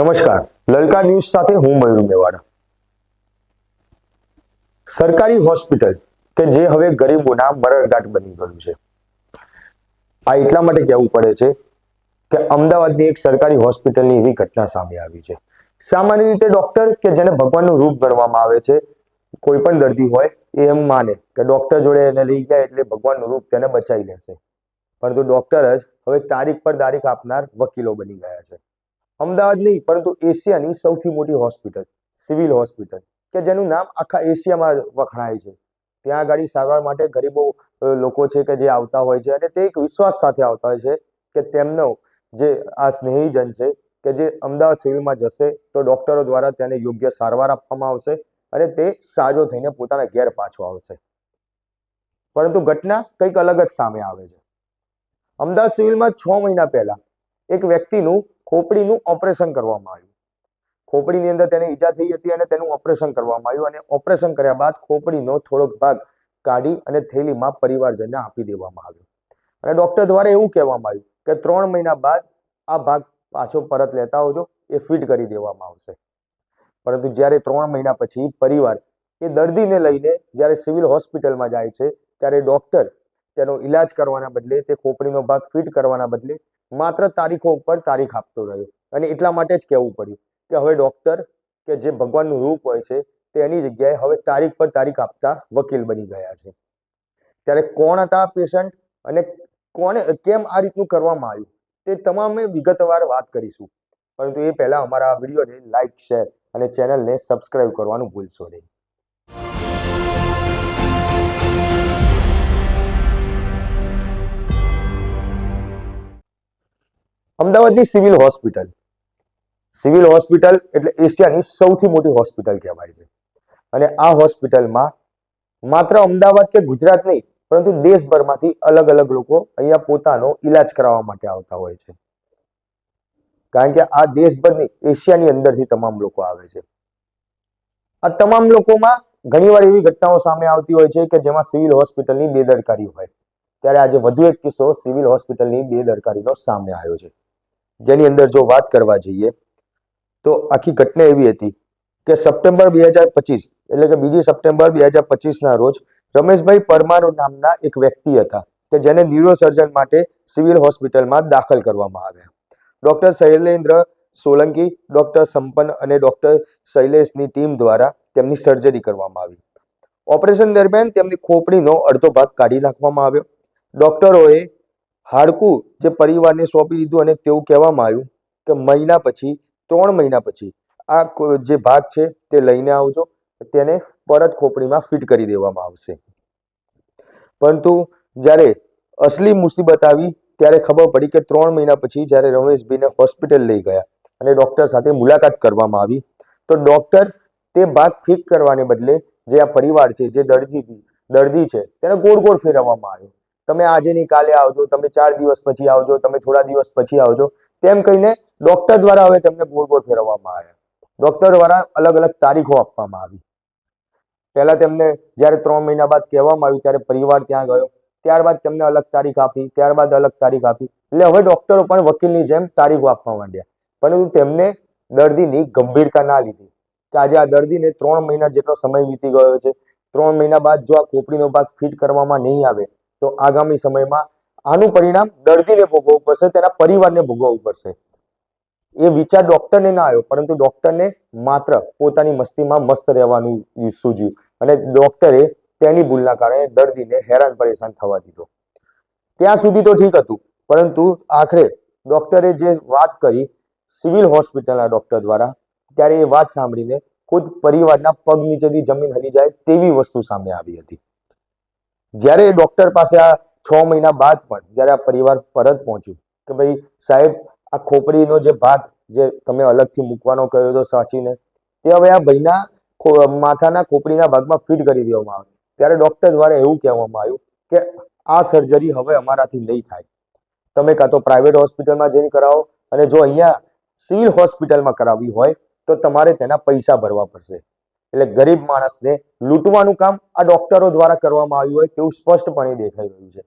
નમસ્કાર. લલકા ન્યૂઝ સાથે હું મયુર મેવાડા. સરકારી હોસ્પિટલ કે જે હવે ગરીબોના મરણગાંઠ બની ગયું છે. આ એટલા માટે કહેવું પડે છે કે અમદાવાદની એક સરકારી હોસ્પિટલની એવી ઘટના સામે આવી છે. સામાન્ય રીતે ડોક્ટર કે જેને ભગવાનનું રૂપ ગણવામાં આવે છે, કોઈ પણ દર્દી હોય, એ એમ માને કે ડોક્ટર જોડે એને લઈ ગયા એટલે ભગવાનનું રૂપ તેને બચાવી લેશે. પરંતુ ડોક્ટર જ હવે તારીખ પર તારીખ આપનાર વકીલો બની ગયા છે. અમદાવાદ નહીં, પરંતુ એશિયાની સૌથી મોટી હોસ્પિટલ, સિવિલ હોસ્પિટલ, કે જેનું નામ આખા એશિયામાં વખણાય છે. ત્યાં આગળ સારવાર માટે ગરીબો લોકો છે કે જે આવતા હોય છે અને તે એક વિશ્વાસ સાથે આવતા હોય છે કે તેમનો જે આ સ્નેહીજન છે કે જે અમદાવાદ સિવિલમાં જશે તો ડોક્ટરો દ્વારા તેને યોગ્ય સારવાર આપવામાં આવશે અને તે સાજો થઈને પોતાના ઘેર પાછો આવશે. પરંતુ ઘટના કંઈક અલગ જ સામે આવે છે. અમદાવાદ સિવિલમાં છ મહિના પહેલા એક વ્યક્તિનું ખોપડીનું ઓપરેશન કરવામાં આવ્યું. ખોપડીની અંદર તેને ઈજા થઈ હતી અને તેનું ઓપરેશન કરવામાં આવ્યું અને ઓપરેશન કર્યા બાદ ખોપડીનો થોડોક ભાગ કાઢી અને થેલીમાં પરિવારજનને આપી દેવામાં આવ્યો. અને ડોક્ટર દ્વારા એવું કહેવામાં આવ્યું કે ત્રણ મહિના બાદ આ ભાગ પાછો પરત લેતા હોજો એ ફિટ કરી દેવામાં આવશે. પરંતુ જ્યારે ત્રણ મહિના પછી પરિવાર એ દર્દીને લઈને જ્યારે સિવિલ હોસ્પિટલમાં જાય છે, ત્યારે ડોક્ટર તેનો ઈલાજ કરવાના બદલે, તે ખોપડીનો ભાગ ફિટ કરવાના બદલે માત્ર તારીખો ઉપર તારીખ આપતો રહ્યો. અને એટલા માટે જ કહેવું પડ્યું કે હવે ડોક્ટર કે જે ભગવાનનું રૂપ હોય છે, તેની જગ્યાએ હવે તારીખ પર તારીખ આપતા વકીલ બની ગયા છે. ત્યારે કોણ હતા પેશન્ટ અને કોણે, કેમ આ રીતનું કરવામાં આવ્યું, તે તમામે વિગતવાર વાત કરીશું. પરંતુ એ પહેલાં અમારા આ વિડીયોને લાઇક શેર અને ચેનલને સબસ્ક્રાઇબ કરવાનું ભૂલશો નહીં. અમદાવાદની સિવિલ હોસ્પિટલ. સિવિલ હોસ્પિટલ એટલે એશિયાની સૌથી મોટી હોસ્પિટલ કહેવાય છે. અને આ હોસ્પિટલમાં માત્ર અમદાવાદ કે ગુજરાત નહીં, પરંતુ દેશભરમાંથી અલગ અલગ લોકો અહીંયા પોતાનો ઈલાજ કરાવવા માટે આવતા હોય છે. કારણ કે આ દેશભરની એશિયાની અંદરથી તમામ લોકો આવે છે. આ તમામ લોકોમાં ઘણીવાર એવી ઘટનાઓ સામે આવતી હોય છે કે જેમાં સિવિલ હોસ્પિટલની બેદરકારી હોય. ત્યારે આજે વધુ એક કિસ્સો સિવિલ હોસ્પિટલની બેદરકારીનો સામે આવ્યો છે. જેની અંદર જો વાત કરવા જઈએ, તો આખી ઘટના એવી હતી કે સપ્ટેમ્બર બે હજાર પચીસ, એટલે કે બીજી સપ્ટેમ્બર બે હજાર પચીસના રોજ રમેશભાઈ પરમાર નામના એક વ્યક્તિ હતા કે જેને ન્યુરોસર્જન માટે સિવિલ હોસ્પિટલમાં દાખલ કરવામાં આવ્યા. ડોક્ટર શૈલેન્દ્ર સોલંકી, ડોક્ટર સંપન્ન અને ડોક્ટર શૈલેષની ટીમ દ્વારા તેમની સર્જરી કરવામાં આવી. ઓપરેશન દરમિયાન તેમની ખોપડીનો અડધો ભાગ કાઢી નાખવામાં આવ્યો. ડોક્ટરોએ હાડકું જે પરિવારને સોંપી દીધું અને તેવું કહેવામાં આવ્યું કે મહિના પછી, ત્રણ મહિના પછી આ જે ભાગ છે તે લઈને આવજો. તેને પરત ખોપડીમાં ફિટ કરી દેવામાં આવશે. પરંતુ જ્યારે અસલી મુસીબત આવી, ત્યારે ખબર પડી કે ત્રણ મહિના પછી જ્યારે રમેશભાઈને હોસ્પિટલ લઈ ગયા અને ડૉક્ટર સાથે મુલાકાત કરવામાં આવી, તો ડૉક્ટર તે ભાગ ફિટ કરવાને બદલે જે આ પરિવાર છે, જે દર્દી દર્દી છે, તેને ગોળ ગોળ ફેરવવામાં આવ્યો. તમે આજે નહીં, કાલે આવજો, તમે ચાર દિવસ પછી આવજો, તમે થોડા દિવસ પછી આવજો. તેમ કહીને ડોક્ટર દ્વારા હવે તેમને ગોળ ગોળ ફેરવવામાં આવ્યા. ડોક્ટર દ્વારા અલગ અલગ તારીખો આપવામાં આવી. પહેલા તેમને જ્યારે ત્રણ મહિના બાદ કહેવામાં આવ્યું, ત્યારે પરિવાર ત્યાં ગયો. ત્યારબાદ તેમને અલગ તારીખ આપી, ત્યારબાદ અલગ તારીખ આપી. એટલે હવે ડોક્ટરો પણ વકીલની જેમ તારીખો આપવા માંડ્યા. પરંતુ તેમને દર્દીની ગંભીરતા ના લીધી. કે આજે આ દર્દીને ત્રણ મહિના જેટલો સમય વીતી ગયો છે. ત્રણ મહિના બાદ જો આ ખોપડીનો ભાગ ફિટ કરવામાં નહીં આવે તો આગામી સમયમાં આનું પરિણામ દર્દીને ભોગવવું પડશે, તેના પરિવારને ભોગવવું પડશે. એ વિચાર ડોક્ટરને ના આવ્યો, પરંતુ ડોક્ટરને માત્ર પોતાની મસ્તીમાં મસ્ત રહેવાનું સૂજ્યું. અને ડોક્ટરે તેની ભૂલના કારણે દર્દીને હેરાન પરેશાન થવા દીધો. ત્યાં સુધી તો ઠીક હતું, પરંતુ આખરે ડોક્ટરે જે વાત કરી સિવિલ હોસ્પિટલના ડોક્ટર દ્વારા, ત્યારે એ વાત સાંભળીને ખુદ પરિવારના પગ નીચેથી જમીન હલી જાય તેવી વસ્તુ સામે આવી હતી. જ્યારે એ ડોક્ટર પાસે આ છ મહિના બાદ પણ, જ્યારે આ પરિવાર પરત પહોંચ્યું કે ભાઈ, સાહેબ, આ ખોપડીનો જે ભાગ જે તમે અલગથી મૂકવાનો કહ્યો હતો સાચીને, તે હવે આ ભાઈના માથાના ખોપડીના ભાગમાં ફિટ કરી દેવામાં આવે. ત્યારે ડોક્ટર દ્વારા એવું કહેવામાં આવ્યું કે આ સર્જરી હવે અમારાથી નહીં થાય. તમે કાં તો પ્રાઇવેટ હોસ્પિટલમાં જઈને કરાવો અને જો અહીંયા સિવિલ હોસ્પિટલમાં કરાવવી હોય તો તમારે તેના પૈસા ભરવા પડશે. એટલે ગરીબ માણસને લૂંટવાનું કામ આ ડોક્ટરો દ્વારા કરવામાં આવ્યું હોય તેવું સ્પષ્ટપણે દેખાઈ રહ્યું છે.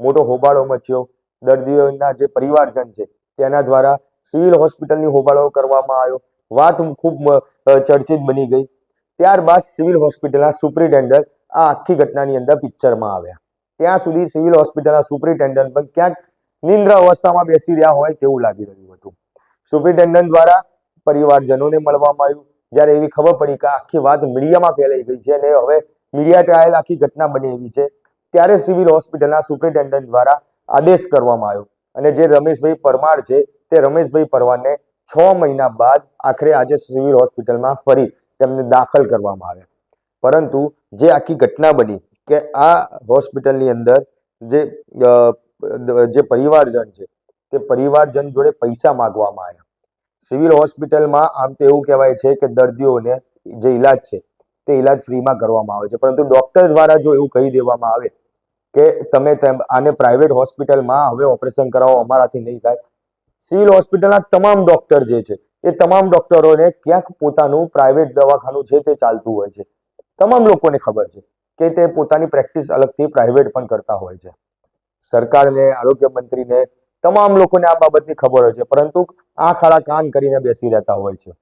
મોટો હોબાળો મચ્યો. દર્દીઓના જે પરિવારજન છે, તેના દ્વારા સિવિલ હોસ્પિટલની હોબાળો કરવામાં આવ્યો. વાત ખૂબ ચર્ચિત બની ગઈ. ત્યારબાદ સિવિલ હોસ્પિટલના સુપ્રિન્ટેન્ડન્ટ આ આખી ઘટનાની અંદર પિક્ચરમાં આવ્યા. ત્યાં સુધી સિવિલ હોસ્પિટલના સુપ્રિન્ટેન્ડન્ટ પણ ક્યાંક નિંદ્ર અવસ્થામાં બેસી રહ્યા હોય તેવું લાગી રહ્યું હતું. સુપ્રિન્ટેન્ડન્ટ દ્વારા પરિવારજનોને મળવામાં આવ્યું. જ્યારે એવી ખબર પડી કે આખી વાત મીડિયામાં ફેલાઈ ગઈ છે અને હવે મીડિયા ટ્રાયલ આખી ઘટના બની એવી છે, ત્યારે સિવિલ હોસ્પિટલના સુપ્રિન્ટેન્ડન્ટ દ્વારા આદેશ કરવામાં આવ્યો. અને જે રમેશભાઈ પરમાર છે, તે રમેશભાઈ પરમારને છ મહિના બાદ આખરે આજે સિવિલ હોસ્પિટલમાં ફરી તેમને દાખલ કરવામાં આવ્યા. પરંતુ જે આખી ઘટના બની કે આ હોસ્પિટલની અંદર જે જે પરિવારજન છે, તે પરિવારજન જોડે પૈસા માંગવામાં આવ્યા. સિવિલ હોસ્પિટલમાં આમ તો એવું કહેવાય છે કે દર્દીઓને જે ઈલાજ છે, તે ઈલાજ ફ્રીમાં કરવામાં આવે છે. પરંતુ ડોક્ટર દ્વારા જો એવું કહી દેવામાં આવે કે તમે આને પ્રાઇવેટ હોસ્પિટલમાં હવે ઓપરેશન કરાવો, અમારાથી નહીં થાય. સિવિલ હોસ્પિટલના તમામ ડૉક્ટર જે છે, એ તમામ ડૉક્ટરોને ક્યાંક પોતાનું પ્રાઇવેટ દવાખાનું છે તે ચાલતું હોય છે. તમામ લોકોને ખબર છે કે તે પોતાની પ્રેક્ટિસ અલગથી પ્રાઇવેટ પણ કરતા હોય છે. સરકારને, આરોગ્ય મંત્રીને, તમામ લોકોને આ બાબતની ખબર હોય છે. પરંતુ આંખ આડા કાન કરીને બેસી રહેતા હોય છે.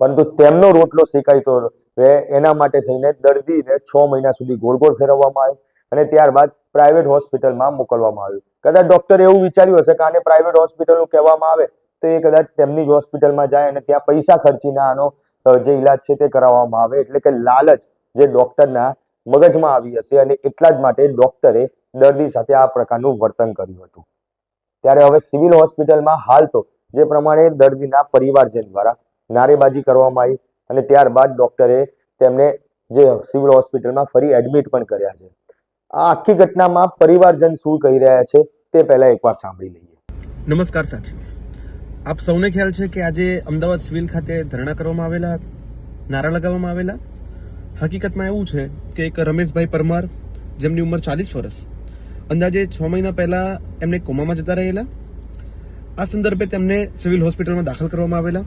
પરંતુ તેમનો રોટલો શેકાયતો રહે, એના માટે થઈને દર્દીને છ મહિના સુધી ગોળ ગોળ ફેરવવામાં આવ્યો અને ત્યારબાદ પ્રાઇવેટ હોસ્પિટલમાં મોકલવામાં આવ્યું કદાચ ડોક્ટરે એવું વિચાર્યું હશે કે આને પ્રાઇવેટ હોસ્પિટલનું કહેવામાં આવે, તો એ કદાચ તેમની જ હોસ્પિટલમાં જાય અને ત્યાં પૈસા ખર્ચીને આનો જે ઈલાજ છે તે કરાવવામાં આવે. એટલે કે લાલચ જે ડોક્ટરના મગજમાં આવી હશે અને એટલા જ માટે ડોક્ટરે દર્દી સાથે આ પ્રકારનું વર્તન કર્યું હતું. ત્યારે હવે સિવિલ હોસ્પિટલમાં હાલ તો જે પ્રમાણે દર્દીના પરિવારજન દ્વારા નારેબાજી કરવામાં આવી અને ત્યારબાદ ડોક્ટરે તેમને જે સિવિલ હોસ્પિટલમાં ફરી એડમિટ પણ કર્યા છે. આ આખી ઘટનામાં પરિવારજન શું કહી રહ્યા છે તે પહેલા એકવાર સાંભળી લઈએ. નમસ્કાર સાથીઓ આપ સૌને ખ્યાલ છે કે આજે અમદાવાદ સિવિલ ખાતે ધરણા કરવામાં આવેલા નારા લગાવવામાં આવેલા. હકીકતમાં એવું છે કે એક રમેશભાઈ પરમાર, જેમની ઉંમર ચાલીસ વર્ષ અંદાજે છ મહિના પહેલા એમને કોમામાં જતા રહેલા. આ સંદર્ભે તેમને સિવિલ હોસ્પિટલમાં દાખલ કરવામાં આવેલા.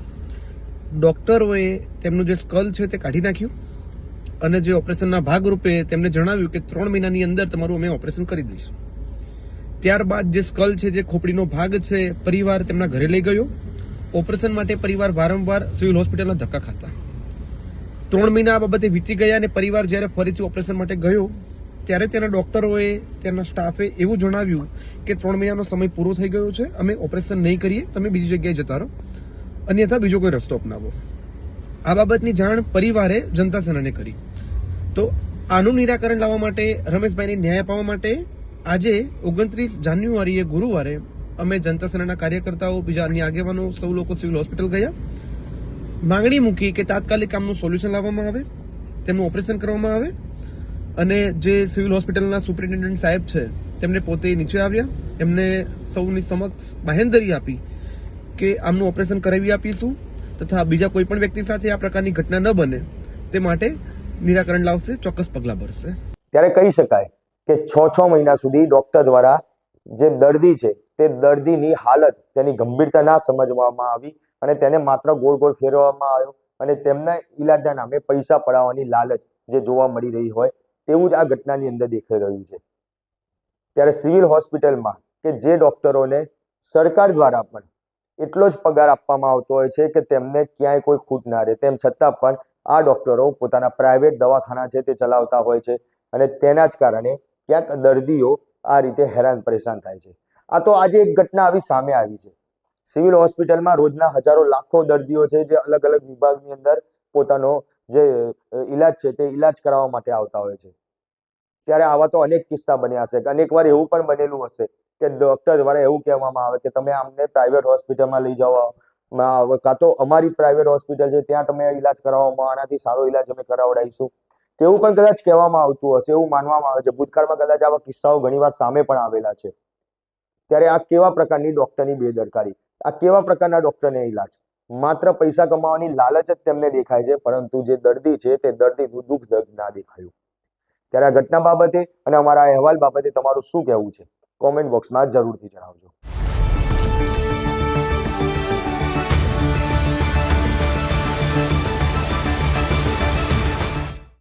ડોક્ટરોએ તેમનું જે સ્કલ છે તે કાઢી નાખ્યું અને જે ઓપરેશનના ભાગરૂપે તેમને જણાવ્યું કે ત્રણ મહિનાની અંદર તમારું અમે ઓપરેશન કરી દઈશું. ત્યારબાદ જે સ્કલ છે, જે ખોપડીનો ભાગ છે, પરિવાર તેમના ઘરે લઈ ગયો. ઓપરેશન માટે પરિવાર વારંવાર સિવિલ હોસ્પિટલના ધક્કા ખાતા. ત્રણ મહિના આ બાબતે વીતી ગયા અને પરિવાર જ્યારે ફરીથી ઓપરેશન માટે ગયો ત્યારે તેના ડોક્ટરોએ, તેના સ્ટાફે એવું જણાવ્યું કે ત્રણ મહિનાનો સમય પૂરો થઈ ગયો છે, અમે ઓપરેશન નહીં કરીએ, તમે બીજી જગ્યાએ જતા રહો. અન્યથા બીજો કોઈ રસ્તો અપનાવો. આ બાબતની જાણ પરિવારે જનતા સેનાને કરી. તો આનું નિરાકરણ લાવવા માટે, રમેશભાઈને ન્યાય અપાવવા માટે આજે ઓગણત્રીસ જાન્યુઆરીએ ગુરુવારે અમે જનતા સેનાના કાર્યકર્તાઓ, બીજા અન્ય આગેવાનો, સૌ લોકો સિવિલ હોસ્પિટલ ગયા. માંગણી મૂકી કે તાત્કાલિક કામનું સોલ્યુશન લાવવામાં આવે, તેમનું ઓપરેશન કરવામાં આવે અને જે સિવિલ હોસ્પિટલના સુપ્રિન્ટેન્ડન્ટ સાહેબ છે, તેમને પોતે નીચે આવ્યા. એમને સૌની સમક્ષ બાહેંધરી આપી કે આમનું ઓપરેશન કરાવી આપીશું તથા બીજા કોઈ પણ વ્યક્તિ સાથે આ પ્રકારની ઘટના ન બને તે માટે નિરાકરણ લાવશે, ચોક્કસ પગલાં ભરશે. ત્યારે કહી શકાય કે છ છ મહિના સુધી ડોક્ટર દ્વારા જે દર્દી છે, તે દર્દીની હાલત તેની ગંભીરતા ના સમજવામાં આવી અને તેને માત્ર ગોળ ગોળ ફેરવવામાં આવ્યો અને તેમના ઈલાજના નામે પૈસા પડાવવાની લાલચ જે જોવા મળી રહી હોય તેવું જ આ ઘટનાની અંદર દેખાઈ રહ્યું છે. ત્યારે સિવિલ હોસ્પિટલમાં કે જે ડોક્ટરોને સરકાર દ્વારા પણ એટલો જ પગાર આપવામાં આવતો હોય છે કે તેમને ક્યાંય કોઈ ખૂટ ના રહે. તેમ છતાં પણ આ ડોક્ટરો પોતાના પ્રાઇવેટ દવાખાના છે તે ચલાવતા હોય છે અને તેના જ કારણે ક્યાંક દર્દીઓ આ રીતે હેરાન પરેશાન થાય છે. આ તો આજે એક ઘટના આવી સામે આવી છે. સિવિલ હોસ્પિટલમાં રોજના હજારો લાખો દર્દીઓ છે જે અલગ અલગ વિભાગની અંદર પોતાનો જે ઈલાજ છે તે ઈલાજ કરાવવા માટે આવતા હોય છે. ત્યારે આવા તો અનેક કિસ્સા બન્યા હશે. અનેક વાર એવું પણ બનેલું હશે કે ડોક્ટર દ્વારા એવું કહેવામાં આવે કે તમે આમને પ્રાઇવેટ હોસ્પિટલમાં લઈ જાઓ કાં તો અમારી પ્રાઇવેટ હોસ્પિટલ છે, ત્યાં તમે ઈલાજ કરાવવામાં આનાથી સારો ઈલાજ અમે કરાવડાવીશું. તેવું પણ કદાચ કહેવામાં આવતું હશે, એવું માનવામાં આવે છે. ભૂતકાળમાં કદાચ આવા કિસ્સાઓ ઘણીવાર સામે પણ આવેલા છે. ત્યારે આ કેવા પ્રકારની ડોક્ટરની બેદરકારી? આ કેવા પ્રકારના ડોક્ટરને ઈલાજ? માત્ર પૈસા કમાવાની લાલચ જ તેમને દેખાય છે, પરંતુ જે દર્દી છે તે દર્દીનું દુઃખ દર્દ ના દેખાયું. ત્યારે આ ઘટના બાબતે અને અમારા અહેવાલ બાબતે તમારું શું કહેવું છે? કોમેન્ટ બોક્સમાં જરૂરથી જણાવજો.